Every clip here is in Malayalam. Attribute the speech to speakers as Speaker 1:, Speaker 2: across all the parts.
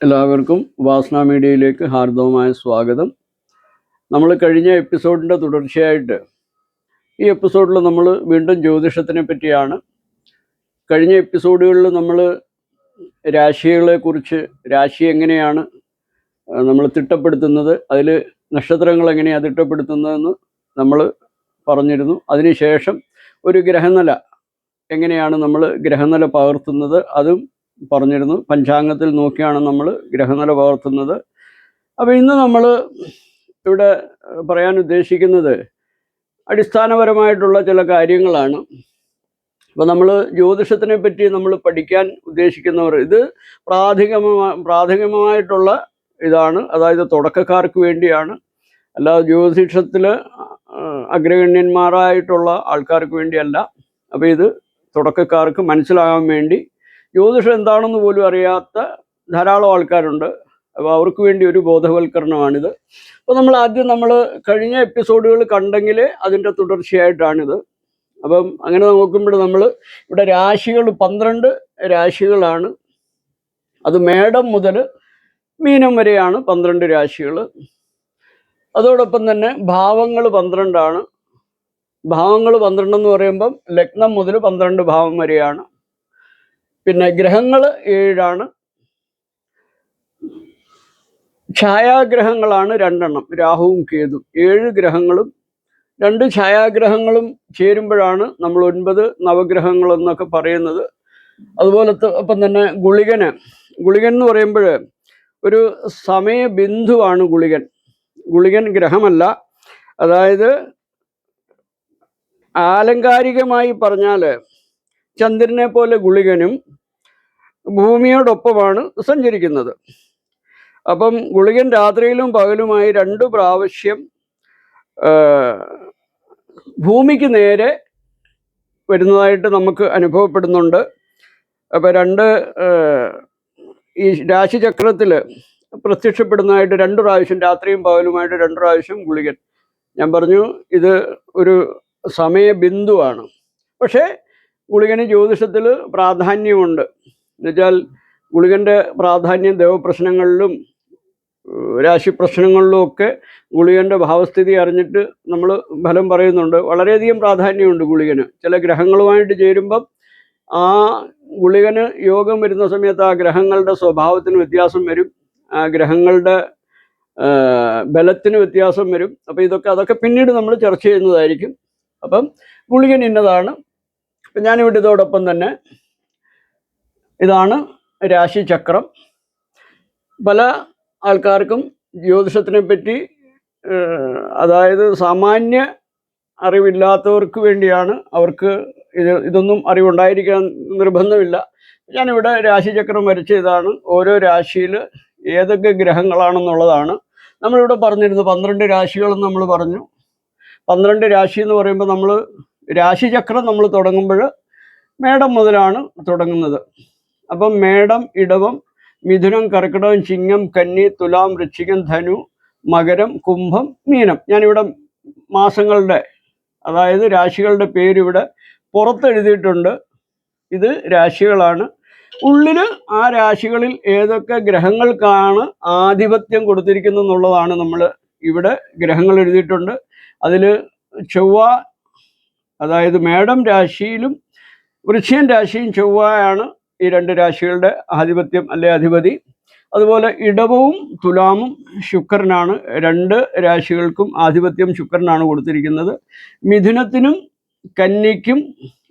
Speaker 1: എല്ലാവർക്കും വാസന മീഡിയയിലേക്ക് ഹാർദവമായ സ്വാഗതം. നമ്മൾ കഴിഞ്ഞ എപ്പിസോഡിന്റെ തുടർച്ചയായിട്ട് ഈ എപ്പിസോഡിൽ നമ്മൾ വീണ്ടും ജ്യോതിഷത്തിനെ പറ്റിയാണ്. കഴിഞ്ഞ എപ്പിസോഡുകളിൽ നമ്മൾ രാശികളെക്കുറിച്ച് രാശി എങ്ങനെയാണ് നമ്മൾ തിട്ടപ്പെടുത്തുന്നത് അതിൽ നക്ഷത്രങ്ങൾ എങ്ങനെയാണ് തിട്ടപ്പെടുത്തുന്നതെന്ന് നമ്മൾ പറഞ്ഞിരുന്നു. അതിനുശേഷം ഒരു ഗ്രഹനില എങ്ങനെയാണ് നമ്മൾ ഗ്രഹനില പകർത്തുന്നത് അതും പറഞ്ഞിരുന്നു. പഞ്ചാംഗത്തിൽ നോക്കിയാണ് നമ്മൾ ഗ്രഹനില പകർത്തുന്നത്. അപ്പോൾ ഇന്ന് നമ്മൾ ഇവിടെ പറയാൻ ഉദ്ദേശിക്കുന്നത് അടിസ്ഥാനപരമായിട്ടുള്ള ചില കാര്യങ്ങളാണ്. അപ്പോൾ നമ്മൾ ജ്യോതിഷത്തിനെ പറ്റി നമ്മൾ പഠിക്കാൻ ഉദ്ദേശിക്കുന്നവർ ഇത് പ്രാഥമികമായ പ്രാഥമികമായിട്ടുള്ള ഇതാണ്. അതായത് തുടക്കക്കാർക്ക് വേണ്ടിയാണ്. അല്ലാതെ ജ്യോതിഷത്തിൽ അഗ്രഗണ്യന്മാരായിട്ടുള്ള ആൾക്കാർക്ക് വേണ്ടിയല്ല. അപ്പോൾ ഇത് തുടക്കക്കാർക്ക് മനസ്സിലാകാൻ വേണ്ടി ജ്യോതിഷം എന്താണെന്ന് പോലും അറിയാത്ത ധാരാളം ആൾക്കാരുണ്ട്. അപ്പോൾ അവർക്ക് വേണ്ടി ഒരു ബോധവൽക്കരണമാണിത്. അപ്പോൾ നമ്മൾ ആദ്യം നമ്മൾ കഴിഞ്ഞ എപ്പിസോഡുകൾ കണ്ടെങ്കിൽ അതിന്റെ തുടർച്ചയായിട്ടാണിത്. അപ്പം അങ്ങനെ നോക്കുമ്പോൾ നമ്മൾ ഇവിടെ രാശികൾ പന്ത്രണ്ട് രാശികളാണ്. അത് മേടം മുതൽ മീനം വരെയാണ് പന്ത്രണ്ട് രാശികൾ. അതോടൊപ്പം തന്നെ ഭാവങ്ങൾ പന്ത്രണ്ടാണ്. ഭാവങ്ങൾ പന്ത്രണ്ടെന്ന് പറയുമ്പം ലഗ്നം മുതൽ പന്ത്രണ്ട് ഭാവം വരെയാണ്. പിന്നെ ഗ്രഹങ്ങൾ ഏഴാണ്. ഛായാഗ്രഹങ്ങളാണ് രണ്ടെണ്ണം രാഹുവും കേതും ഏഴ് ഗ്രഹങ്ങളും രണ്ട് ഛായാഗ്രഹങ്ങളും ചേരുമ്പോഴാണ് നമ്മൾ ഒൻപത് നവഗ്രഹങ്ങൾ എന്നൊക്കെ പറയുന്നത്. അതുപോലെ ത- ഒപ്പം തന്നെ ഗുളികന്. ഗുളികൻ എന്ന് പറയുമ്പോൾ ഒരു സമയബിന്ദുവാണ് ഗുളികൻ. ഗുളികൻ ഗ്രഹമല്ല. അതായത് ആലങ്കാരികമായി പറഞ്ഞാൽ ചന്ദ്രനെ പോലെ ഗുളികനും ഭൂമിയോടൊപ്പമാണ് സഞ്ചരിക്കുന്നത്. അപ്പം ഗുളികൻ രാത്രിയിലും പകലുമായി രണ്ടു പ്രാവശ്യം ഭൂമിക്ക് നേരെ വരുന്നതായിട്ട് നമുക്ക് അനുഭവപ്പെടുന്നുണ്ട്. അപ്പം രണ്ട് ഈ രാശിചക്രത്തിൽ പ്രത്യക്ഷപ്പെടുന്നതായിട്ട് രണ്ട് പ്രാവശ്യം രാത്രിയും പകലുമായിട്ട് രണ്ട് പ്രാവശ്യം ഗുളികൻ. ഞാൻ പറഞ്ഞു ഇത് ഒരു സമയബിന്ദുവാണ്. പക്ഷേ ഗുളികന് ജ്യോതിഷത്തിൽ പ്രാധാന്യമുണ്ട്. എന്നുവെച്ചാൽ ഗുളികന്റെ പ്രാധാന്യം ദേവപ്രശ്നങ്ങളിലും രാശി പ്രശ്നങ്ങളിലും ഒക്കെ ഗുളികന്റെ ഭാവസ്ഥിതി അറിഞ്ഞിട്ട് നമ്മൾ ഫലം പറയുന്നുണ്ട്. വളരെയധികം പ്രാധാന്യമുണ്ട് ഗുളികന്. ചില ഗ്രഹങ്ങളുമായിട്ട് ചേരുമ്പം ആ ഗുളികന് യോഗം വരുന്ന സമയത്ത് ആ ഗ്രഹങ്ങളുടെ സ്വഭാവത്തിന് വ്യത്യാസം വരും. ആ ഗ്രഹങ്ങളുടെ ബലത്തിന് വ്യത്യാസം വരും. അപ്പോൾ ഇതൊക്കെ അതൊക്കെ പിന്നീട് നമ്മൾ ചർച്ച ചെയ്യുന്നതായിരിക്കും. അപ്പം ഗുളികൻ ഇന്നതാണ്. അപ്പം ഞാനിവിടെ ഇതോടൊപ്പം തന്നെ ഇതാണ് രാശിചക്രം. പല ആൾക്കാർക്കും ജ്യോതിഷത്തിനെ പറ്റി അതായത് സാമാന്യ അറിവില്ലാത്തവർക്ക് വേണ്ടിയാണ് അവർക്ക് ഇത് ഇതൊന്നും അറിവുണ്ടായിരിക്കാൻ നിർബന്ധമില്ല. ഞാനിവിടെ രാശിചക്രം വരച്ച ഇതാണ് ഓരോ രാശിയിൽ ഏതൊക്കെ ഗ്രഹങ്ങളാണെന്നുള്ളതാണ്. നമ്മളിവിടെ പറഞ്ഞിരുന്നു പന്ത്രണ്ട് രാശികളെന്ന് നമ്മൾ പറഞ്ഞു. പന്ത്രണ്ട് രാശി എന്ന് പറയുമ്പോൾ നമ്മൾ രാശിചക്രം നമ്മൾ തുടങ്ങുമ്പോൾ മേടം മുതലാണ് തുടങ്ങുന്നത്. അപ്പം മേടം ഇടവം മിഥുനം കർക്കിടകം ചിങ്ങം കന്നി തുലാം വൃശ്ചികം ധനു മകരം കുംഭം മീനം. ഞാനിവിടെ മാസങ്ങളുടെ അതായത് രാശികളുടെ പേരിവിടെ പുറത്തെഴുതിയിട്ടുണ്ട്. ഇത് രാശികളാണ്. ഉള്ളിൽ ആ രാശികളിൽ ഏതൊക്കെ ഗ്രഹങ്ങൾക്കാണ് ആധിപത്യം കൊടുത്തിരിക്കുന്നത് എന്നുള്ളതാണ് നമ്മൾ ഇവിടെ ഗ്രഹങ്ങൾ എഴുതിയിട്ടുണ്ട്. അതിൽ ചൊവ്വ അതായത് മേടം രാശിയിലും വൃശ്ചികൻ രാശിയും ചൊവ്വയാണ് ഈ രണ്ട് രാശികളുടെ ആധിപത്യം അല്ലെ അധിപതി. അതുപോലെ ഇടവവും തുലാമും ശുക്രനാണ്. രണ്ട് രാശികൾക്കും ആധിപത്യം ശുക്രനാണ് കൊടുത്തിരിക്കുന്നത്. മിഥുനത്തിനും കന്നിക്കും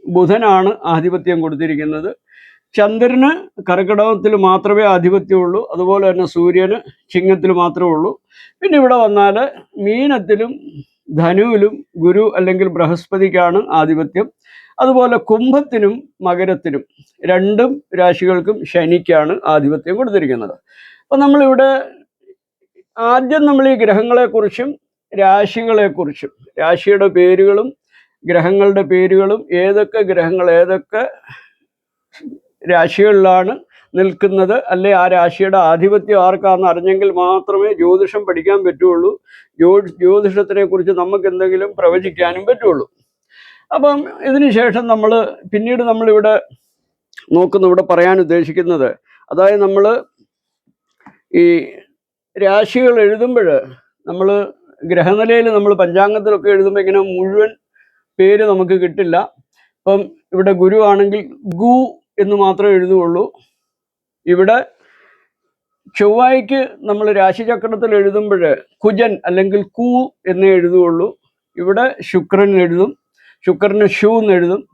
Speaker 1: ബുധനാണ് ആധിപത്യം കൊടുത്തിരിക്കുന്നത്. ചന്ദ്രന് കർക്കിടകത്തിൽ മാത്രമേ ആധിപത്യമുള്ളൂ. അതുപോലെ തന്നെ സൂര്യന് ചിങ്ങത്തിൽ മാത്രമേ ഉള്ളൂ. പിന്നെ ഇവിടെ വന്നാൽ മീനത്തിലും ധനുവിലും ഗുരു അല്ലെങ്കിൽ ബൃഹസ്പതിക്കാണ് ആധിപത്യം. അതുപോലെ കുംഭത്തിനും മകരത്തിനും രണ്ടും രാശികൾക്കും ശനിക്കാണ് ആധിപത്യം കൊടുത്തിരിക്കുന്നത്. അപ്പം നമ്മളിവിടെ ആദ്യം നമ്മൾ ഈ ഗ്രഹങ്ങളെക്കുറിച്ചും രാശികളെക്കുറിച്ചും രാശിയുടെ പേരുകളും ഗ്രഹങ്ങളുടെ പേരുകളും ഏതൊക്കെ ഗ്രഹങ്ങൾ ഏതൊക്കെ രാശികളിലാണ് നിൽക്കുന്നത് അല്ലെ? ആ രാശിയുടെ ആധിപത്യം ആർക്കാന്ന് അറിഞ്ഞെങ്കിൽ മാത്രമേ ജ്യോതിഷം പഠിക്കാൻ പറ്റുള്ളൂ. ജ്യോ ജ്യോതിഷത്തിനെ കുറിച്ച് നമുക്ക് എന്തെങ്കിലും പ്രവചിക്കാനും പറ്റുള്ളൂ. അപ്പം ഇതിനുശേഷം നമ്മൾ പിന്നീട് നമ്മളിവിടെ നോക്കുന്ന ഇവിടെ പറയാൻ ഉദ്ദേശിക്കുന്നത്. അതായത് നമ്മൾ ഈ രാശികൾ എഴുതുമ്പോൾ നമ്മൾ ഗ്രഹനിലയിൽ നമ്മൾ പഞ്ചാംഗത്തിലൊക്കെ എഴുതുമ്പോൾ ഇങ്ങനെ മുഴുവൻ പേര് നമുക്ക് കിട്ടില്ല. ഇപ്പം ഇവിടെ ഗുരു ആണെങ്കിൽ ഗു എന്ന് മാത്രമേ എഴുതുകയുള്ളൂ. ഇവിടെ ചൊവ്വായ്ക്ക് നമ്മൾ രാശിചക്രത്തിൽ എഴുതുമ്പോൾ കുജൻ അല്ലെങ്കിൽ കൂ എന്നേ എഴുതുകയുള്ളൂ. ഇവിടെ ശുക്രൻ എഴുതും ശുക്രന് ഷൂ എന്ന് എഴുതും.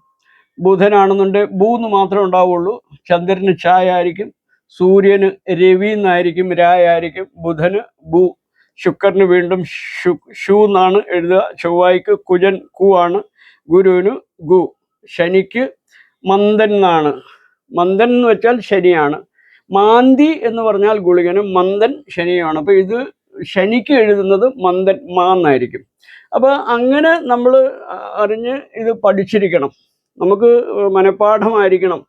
Speaker 1: ബുധനാണെന്നുണ്ടെങ്കിൽ ബൂ എന്ന് മാത്രമേ ഉണ്ടാവുള്ളൂ ചന്ദ്രന് ഛായ ആയിരിക്കും സൂര്യന് രവി എന്നായിരിക്കും രായ ആയിരിക്കും ബുധന് ബു ശുക്രന് വീണ്ടും ഷു ഷൂ എന്നാണ് എഴുതുക. ചൊവ്വായ്ക്ക് കുജൻ കു ആണ് ഗുരുവിന് ഗു. ശനിക്ക് മന്ദൻ എന്നാണ്. മന്ദൻ എന്ന് വെച്ചാൽ ശനിയാണ്. മാന്തി എന്ന് പറഞ്ഞാൽ ഗുളികനും മന്ദൻ ശനിയാണ് അപ്പോൾ ഇത് ശനിക്ക് എഴുതുന്നത് മന്ദൻ മാന്നായിരിക്കും അപ്പോൾ അങ്ങനെ നമ്മൾ അറിഞ്ഞ് ഇത് പഠിച്ചിരിക്കണം. നമുക്ക് മനഃപ്പാഠമായിരിക്കണം.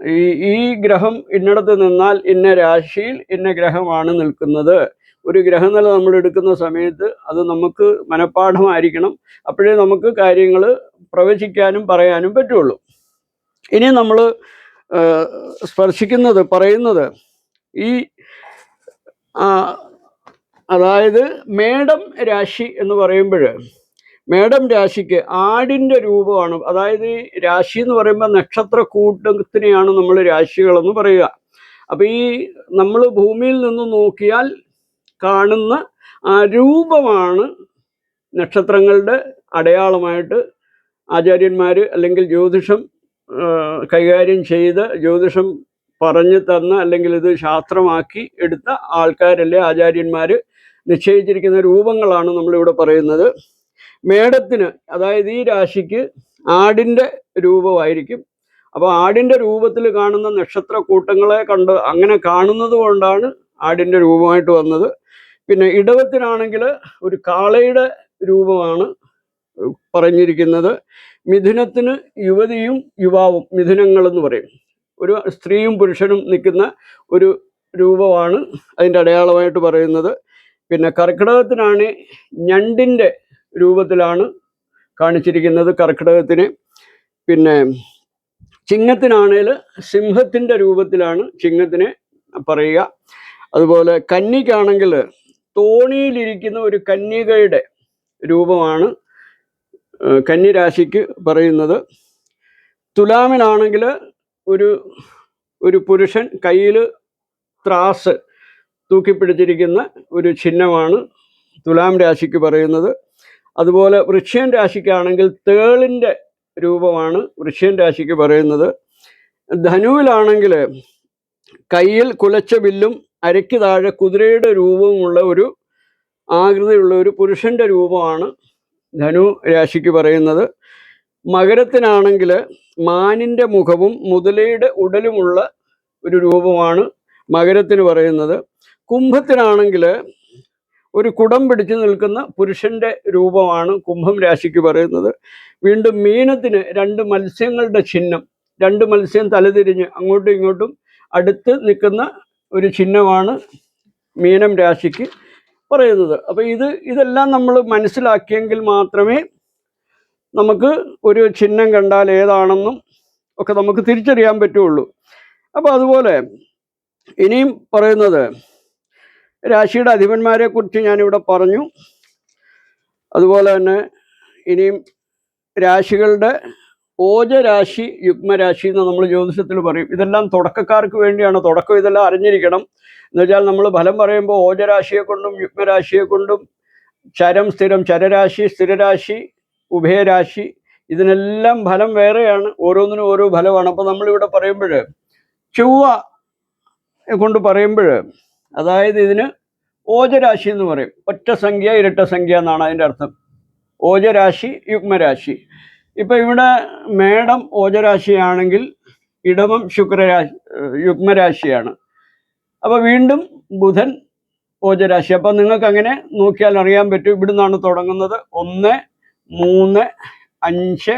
Speaker 1: ഈ ഈ ഗ്രഹം ഇന്നിടത്ത് നിന്നാൽ ഇന്ന രാശിയിൽ ഇന്ന ഗ്രഹമാണ് നിൽക്കുന്നത്. ഒരു ഗ്രഹനില നമ്മൾ എടുക്കുന്ന സമയത്ത് അത് നമുക്ക് മനഃപ്പാഠമായിരിക്കണം. അപ്പോഴേ നമുക്ക് കാര്യങ്ങൾ പ്രവചിക്കാനും പറയാനും പറ്റുള്ളൂ. ഇനി നമ്മൾ സ്പർശിക്കുന്നത് പറയുന്നത്. ഈ അതായത് മേടം രാശി എന്ന് പറയുമ്പോൾ മേടം രാശിക്ക് ആടിന്റെ രൂപമാണ്. അതായത് ഈ രാശി എന്ന് പറയുമ്പോൾ നക്ഷത്ര കൂട്ടത്തിനെയാണ് നമ്മൾ രാശികളെന്ന് പറയുക. അപ്പം ഈ നമ്മൾ ഭൂമിയിൽ നിന്ന് നോക്കിയാൽ കാണുന്ന ആ രൂപമാണ് നക്ഷത്രങ്ങളുടെ അടയാളമായിട്ട് ആചാര്യന്മാർ അല്ലെങ്കിൽ ജ്യോതിഷം കൈകാര്യം ചെയ്ത് ജ്യോതിഷം പറഞ്ഞു തന്ന അല്ലെങ്കിൽ ഇത് ശാസ്ത്രമാക്കി എടുത്ത ആൾക്കാരല്ലേ ആചാര്യന്മാർ നിശ്ചയിച്ചിരിക്കുന്ന രൂപങ്ങളാണ് നമ്മളിവിടെ പറയുന്നത്. മേടത്തിന് അതായത് ഈ രാശിക്ക് ആടിന്റെ രൂപമായിരിക്കും. അപ്പോൾ ആടിന്റെ രൂപത്തിൽ കാണുന്ന നക്ഷത്ര കൂട്ടങ്ങളെ കണ്ട് അങ്ങനെ കാണുന്നത് കൊണ്ടാണ് ആടിന്റെ രൂപമായിട്ട് വന്നത്. പിന്നെ ഇടവത്തിനാണെങ്കിൽ ഒരു കാളയുടെ രൂപമാണ്. പറഞ്ഞിരിക്കുന്നത് മിഥുനത്തിന് യുവതിയും യുവാവും മിഥുനങ്ങൾ എന്ന് പറയും. ഒരു സ്ത്രീയും പുരുഷനും നിൽക്കുന്ന ഒരു രൂപമാണ് അതിന്റെ അടയാളമായിട്ട് പറയുന്നത്. പിന്നെ കർക്കിടകത്തിനാണ് ഞണ്ടിന്റെ രൂപത്തിലാണ് കാണിച്ചിരിക്കുന്നത് കർക്കിടകത്തിന്. പിന്നെ ചിങ്ങത്തിനാണേൽ സിംഹത്തിന്റെ രൂപത്തിലാണ് ചിങ്ങത്തിനെ പറയുക. അതുപോലെ കന്നിക്കാണെങ്കിൽ തോണിയിലിരിക്കുന്ന ഒരു കന്യകയുടെ രൂപമാണ് കന്നിരാശിക്ക് പറയുന്നത് തുലാമിനാണെങ്കിൽ ഒരു ഒരു പുരുഷൻ കയ്യിൽ ത്രാസ് തൂക്കിപ്പിടിച്ചിരിക്കുന്ന ഒരു ചിഹ്നമാണ് തുലാം രാശിക്ക് പറയുന്നത്. അതുപോലെ വൃക്ഷ്യൻ രാശിക്കാണെങ്കിൽ തേളിന്റെ രൂപമാണ് വൃക്ഷ്യൻ രാശിക്ക് പറയുന്നത്. ധനുവിലാണെങ്കിൽ കയ്യിൽ കുലച്ച വില്ലും അരയ്ക്ക് താഴെ കുതിരയുടെ രൂപമുള്ള ഒരു ആകൃതിയുള്ള ഒരു പുരുഷന്റെ രൂപമാണ് ധനു രാശിക്ക് പറയുന്നത് മകരത്തിനാണെങ്കിൽ മാനിന്റെ മുഖവും മുതലയുടെ ഉടലുമുള്ള ഒരു രൂപമാണ് മകരത്തിന് പറയുന്നത്. കുംഭത്തിനാണെങ്കിൽ ഒരു കുടം പിടിച്ചു നിൽക്കുന്ന പുരുഷന്റെ രൂപമാണ് കുംഭം രാശിക്ക് പറയുന്നത്. വീണ്ടും മീനത്തിന് രണ്ട് മത്സ്യങ്ങളുടെ ചിഹ്നം രണ്ട് മത്സ്യം തലതിരിഞ്ഞ് അങ്ങോട്ടും ഇങ്ങോട്ടും അടുത്ത് നിൽക്കുന്ന ഒരു ചിഹ്നമാണ് മീനം രാശിക്ക് പറയുന്നത്. അപ്പോൾ ഇത് ഇതെല്ലാം നമ്മൾ മനസ്സിലാക്കിയെങ്കിൽ മാത്രമേ നമുക്ക് ഒരു ചിഹ്നം കണ്ടാൽ ഏതാണെന്നും ഒക്കെ നമുക്ക് തിരിച്ചറിയാൻ പറ്റുള്ളൂ. അപ്പോൾ അതുപോലെ ഇനിയും പറയുന്നത് രാശിയുടെ അധിപന്മാരെ കുറിച്ച് ഞാനിവിടെ പറഞ്ഞു. അതുപോലെ തന്നെ ഇനിയും രാശികളുടെ ഓജരാശി യുഗ്മരാശി എന്ന് നമ്മൾ ജ്യോതിഷത്തിൽ പറയും. ഇതെല്ലാം തുടക്കക്കാർക്ക് വേണ്ടിയാണ്. തുടക്കം ഇതെല്ലാം അറിഞ്ഞിരിക്കണം. എന്ന് വെച്ചാൽ നമ്മൾ ഫലം പറയുമ്പോൾ ഓജരാശിയെ കൊണ്ടും യുഗ്മരാശിയെ കൊണ്ടും ചരം സ്ഥിരം ചരരാശി സ്ഥിരരാശി ഉഭയരാശി ഇതിനെല്ലാം ഫലം വേറെയാണ്. ഓരോന്നിനും ഓരോ ഫലമാണ്. അപ്പോൾ നമ്മളിവിടെ പറയുമ്പോൾ ചൊവ്വ കൊണ്ട് പറയുമ്പോൾ അതായത് ഇതിന് ഓജരാശി എന്ന് പറയും. ഒറ്റ സംഖ്യ ഇരട്ട സംഖ്യ എന്നാണ് അതിന്റെ അർത്ഥം. ഓജരാശി യുഗ്മരാശി. ഇപ്പം ഇവിടെ മേടം ഓജരാശിയാണെങ്കിൽ ഇടവം ശുക്രരാശി യുഗ്മരാശിയാണ്. അപ്പോൾ വീണ്ടും ബുധൻ ഓജരാശി. അപ്പം നിങ്ങൾക്ക് അങ്ങനെ നോക്കിയാൽ അറിയാൻ പറ്റും ഇവിടുന്നാണ് തുടങ്ങുന്നത്. ഒന്ന് മൂന്ന് അഞ്ച്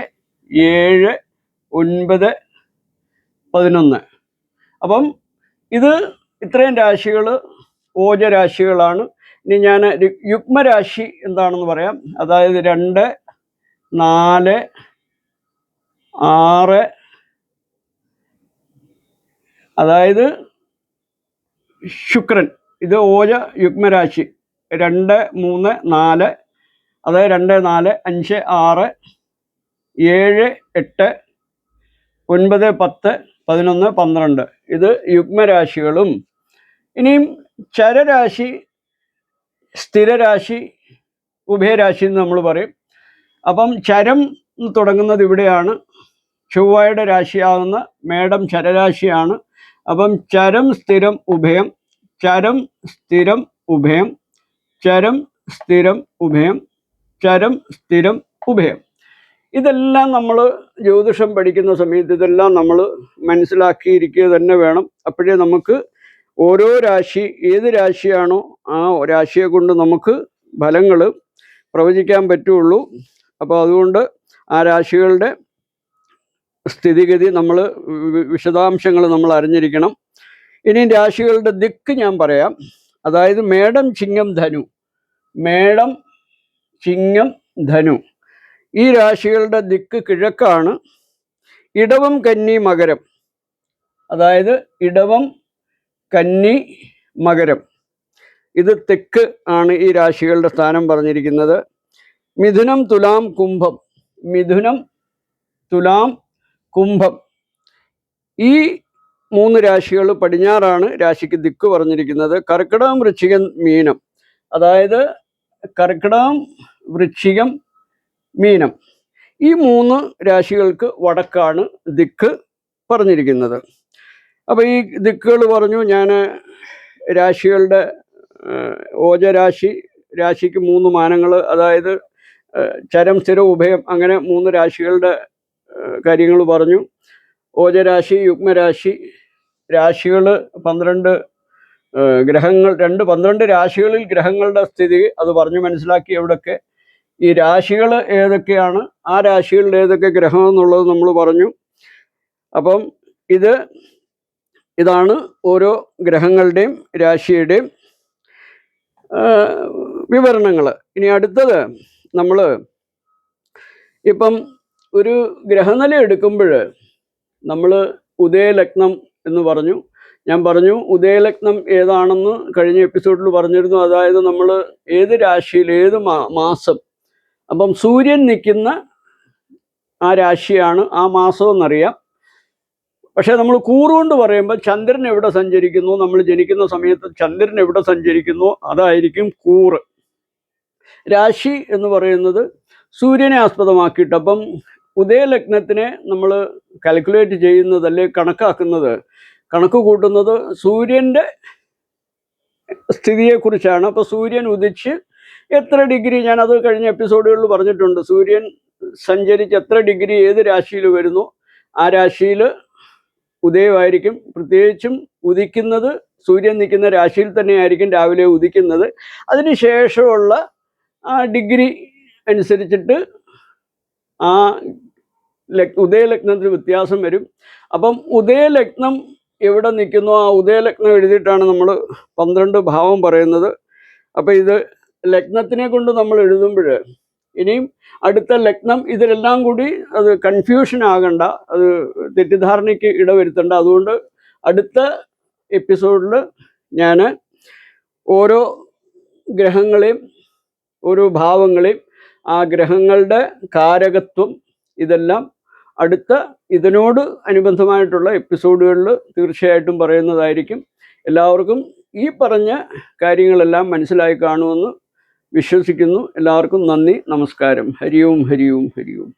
Speaker 1: ഏഴ് ഒൻപത് പതിനൊന്ന്. അപ്പം ഇത് ഇത്രയും രാശികൾ ഓജരാശികളാണ്. ഇനി ഞാൻ യുഗ്മരാശി എന്താണെന്ന് പറയാം. അതായത് രണ്ട് നാല് ആറ് അതായത് ശുക്രൻ. ഇത് ഓജ യുഗ്മരാശി. രണ്ട് മൂന്ന് നാല് അതായത് രണ്ട് നാല് അഞ്ച് ആറ് ഏഴ് എട്ട് ഒൻപത് പത്ത് പതിനൊന്ന് പന്ത്രണ്ട്. ഇത് യുഗ്മരാശികളും. ഇനിയും ചരരാശി സ്ഥിരരാശി ഉഭയരാശി എന്ന് നമ്മൾ പറയും. അപ്പം ചരം തുടങ്ങുന്നത് ഇവിടെയാണ്. ചൊവ്വയുടെ രാശിയാകുന്ന മേടം ചരരാശിയാണ്. അപ്പം ചരം സ്ഥിരം ഉഭയം ചരം സ്ഥിരം ഉഭയം ചരം സ്ഥിരം ഉഭയം ചരം സ്ഥിരം ഉഭയം. ഇതെല്ലാം നമ്മൾ ജ്യോതിഷം പഠിക്കുന്ന സമയത്ത് ഇതെല്ലാം നമ്മൾ മനസ്സിലാക്കിയിരിക്കുക തന്നെ വേണം. അപ്പോഴേ നമുക്ക് ഓരോ രാശി ഏത് രാശിയാണോ ആ രാശിയെ കൊണ്ട് നമുക്ക് ഫലങ്ങൾ പ്രവചിക്കാൻ പറ്റുള്ളൂ. അപ്പോൾ അതുകൊണ്ട് ആ രാശികളുടെ സ്ഥിതിഗതി നമ്മൾ വിശദാംശങ്ങൾ നമ്മൾ അറിഞ്ഞിരിക്കണം. ഇനി രാശികളുടെ ദിക്ക് ഞാൻ പറയാം. അതായത് മേടം ചിങ്ങം ധനു. മേടം ചിങ്ങം ധനു. ഈ രാശികളുടെ ദിക്ക് കിഴക്കാണ് ഇടവം കന്നി മകരം. അതായത് ഇടവം കന്നി മകരം. ഇത് തെക്ക് ആണ് ഈ രാശികളുടെ സ്ഥാനം പറഞ്ഞിരിക്കുന്നത്. മിഥുനം തുലാം കുംഭം. മിഥുനം തുലാം കുംഭം. ഈ മൂന്ന് രാശികൾ പടിഞ്ഞാറാണ് രാശിക്ക് ദിക്ക് പറഞ്ഞിരിക്കുന്നത്. കർക്കിടകം വൃശ്ചികം മീനം. അതായത് കർക്കിടകം വൃശ്ചികം മീനം. ഈ മൂന്ന് രാശികൾക്ക് വടക്കാണ് ദിക്ക് പറഞ്ഞിരിക്കുന്നത്. അപ്പോൾ ഈ ദിക്കുകൾ പറഞ്ഞു ഞാൻ രാശികളുടെ ഓജരാശി രാശിക്ക് മൂന്ന് മാനങ്ങൾ അതായത് ചരം സ്ഥിര ഉഭയം അങ്ങനെ മൂന്ന് രാശികളുടെ കാര്യങ്ങൾ പറഞ്ഞു. ഓജരാശി യുഗ്മരാശി രാശികൾ പന്ത്രണ്ട് ഗ്രഹങ്ങൾ രണ്ട് പന്ത്രണ്ട് രാശികളിൽ ഗ്രഹങ്ങളുടെ സ്ഥിതി അത് പറഞ്ഞു മനസ്സിലാക്കി എവിടൊക്കെ ഈ രാശികൾ ഏതൊക്കെയാണ്? ആ രാശികളിൽ ഏതൊക്കെ ഗ്രഹം എന്നുള്ളത് നമ്മൾ പറഞ്ഞു. അപ്പം ഇത് ഇതാണ് ഓരോ ഗ്രഹങ്ങളുടെയും രാശിയുടെയും വിവരണങ്ങൾ. ഇനി അടുത്തത് നമ്മൾ ഇപ്പം ഒരു ഗ്രഹനില എടുക്കുമ്പോൾ നമ്മൾ ഉദയലഗ്നം എന്ന് പറഞ്ഞു. ഞാൻ പറഞ്ഞു ഉദയലഗ്നം ഏതാണെന്ന് കഴിഞ്ഞ എപ്പിസോഡിൽ പറഞ്ഞിരുന്നു. അതായത് നമ്മൾ ഏത് രാശിയിൽ ഏത് മാസം. അപ്പം സൂര്യൻ നിൽക്കുന്ന ആ രാശിയാണ് ആ മാസം എന്നറിയാം. പക്ഷേ നമ്മൾ കൂറുകൊണ്ട് പറയുമ്പോൾ ചന്ദ്രൻ എവിടെ സഞ്ചരിക്കുന്നു? നമ്മൾ ജനിക്കുന്ന സമയത്ത് ചന്ദ്രൻ എവിടെ സഞ്ചരിക്കുന്നു? അതായിരിക്കും കൂറ്. രാശി എന്ന് പറയുന്നത് സൂര്യനെ ആസ്പദമാക്കിയിട്ട് അപ്പം ഉദയലഗ്നത്തിനെ നമ്മൾ കാൽക്കുലേറ്റ് ചെയ്യുന്നത് അല്ലെ കണക്കാക്കുന്നത്. കണക്ക് കൂട്ടുന്നത് സൂര്യന്റെ സ്ഥിതിയെക്കുറിച്ചാണ് അപ്പോൾ സൂര്യൻ ഉദിച്ച് എത്ര ഡിഗ്രി ഞാനത് കഴിഞ്ഞ എപ്പിസോഡുകളിൽ പറഞ്ഞിട്ടുണ്ട്. സൂര്യൻ സഞ്ചരിച്ച് എത്ര ഡിഗ്രി ഏത് രാശിയിൽ വരുന്നു? ആ രാശിയിൽ ഉദയമായിരിക്കും. പ്രത്യേകിച്ചും ഉദിക്കുന്നത് സൂര്യൻ നിൽക്കുന്ന രാശിയിൽ തന്നെയായിരിക്കും രാവിലെ ഉദിക്കുന്നത്. അതിന് ശേഷമുള്ള ആ ഡിഗ്രി അനുസരിച്ചിട്ട് ആ ഉദയലഗ്നത്തിന് വ്യത്യാസം വരും. അപ്പം ഉദയലഗ്നം എവിടെ നിൽക്കുന്നു? ആ ഉദയലഗ്നം എഴുതിയിട്ടാണ് നമ്മൾ പന്ത്രണ്ട് ഭാവം പറയുന്നത്. അപ്പോൾ ഇത് ലഗ്നത്തിനെ കൊണ്ട് നമ്മൾ എഴുതുമ്പോൾ ഇനിയും അടുത്ത ലഗ്നം ഇതിലെല്ലാം കൂടി അത് കൺഫ്യൂഷൻ ആകണ്ട. അത് തെറ്റിദ്ധാരണയ്ക്ക് ഇടവരുത്തണ്ട. അതുകൊണ്ട് അടുത്ത എപ്പിസോഡിൽ ഞാൻ ഓരോ ഗ്രഹങ്ങളെയും ഓരോ ഭാവങ്ങളെയും ആ ഗ്രഹങ്ങളുടെ കാരകത്വം ഇതെല്ലാം അടുത്ത ഇതിനോട് അനുബന്ധമായിട്ടുള്ള എപ്പിസോഡുകളിൽ തീർച്ചയായിട്ടും പറയുന്നതായിരിക്കും. എല്ലാവർക്കും ഈ പറഞ്ഞ കാര്യങ്ങളെല്ലാം മനസ്സിലായി കാണുമെന്ന് വിശ്വസിക്കുന്നു. എല്ലാവർക്കും നന്ദി. നമസ്കാരം. ഹരിയും ഹരിയും ഹരിയും.